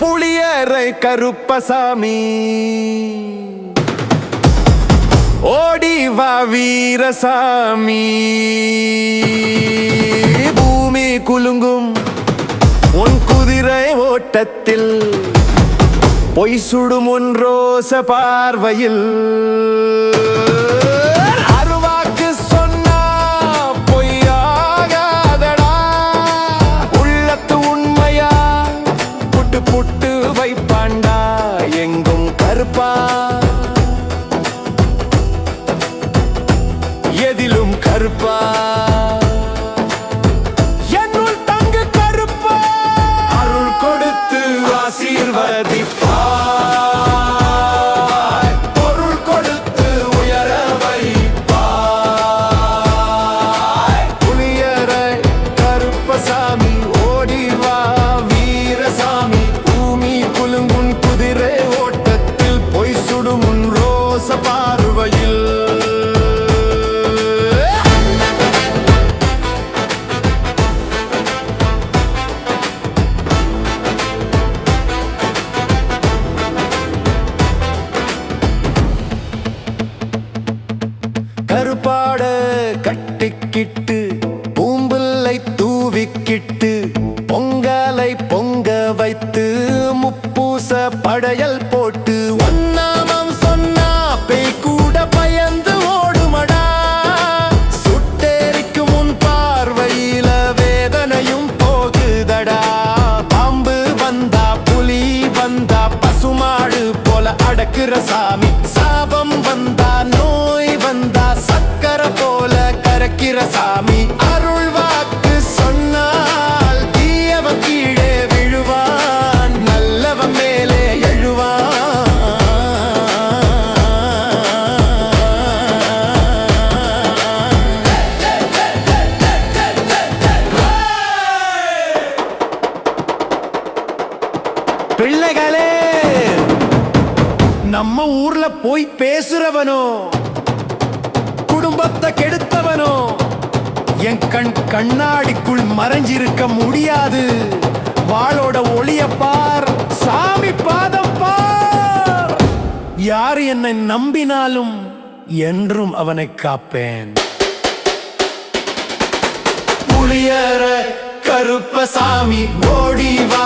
புளியரை கருப்பசாமி. ஓடி வா வீரசாமி. பூமி குலுங்கும் உன் குதிரை ஓட்டத்தில் பொய் சுடும் உன் ரோச பார்வையில். தாண்டா எங்கும் கருப்பா. எதிலும் கருப்பா. என்னுள் தங்கு கருப்பா. அருள் கொடுத்து ஆசீர்வதிப்பா. போட்டு முப்பூச படையல் போட்டு ஒன்னாமம் சொன்னா பேய் கூட பயந்து ஓடுமடா. சுட்டேரிக்கு முன் பார்வையில வேதனையும் போகுதடா. பாம்பு வந்தா புலி வந்தா பசுமாடு போல அடக்குற சாமி. பிள்ளைகளே நம்ம ஊர்ல போய் பேசுறவனோ குடும்பத்தை கெடுத்தவனோ என் கண் கண்ணாடிக்குள் மறைஞ்சிருக்க முடியாது. வாளோட ஒளிய பார் சாமி பாதம் பார். யார் என்னை நம்பினாலும் என்றும் அவனை காப்பேன். புளியர கருப்பசாமி ஓடிவா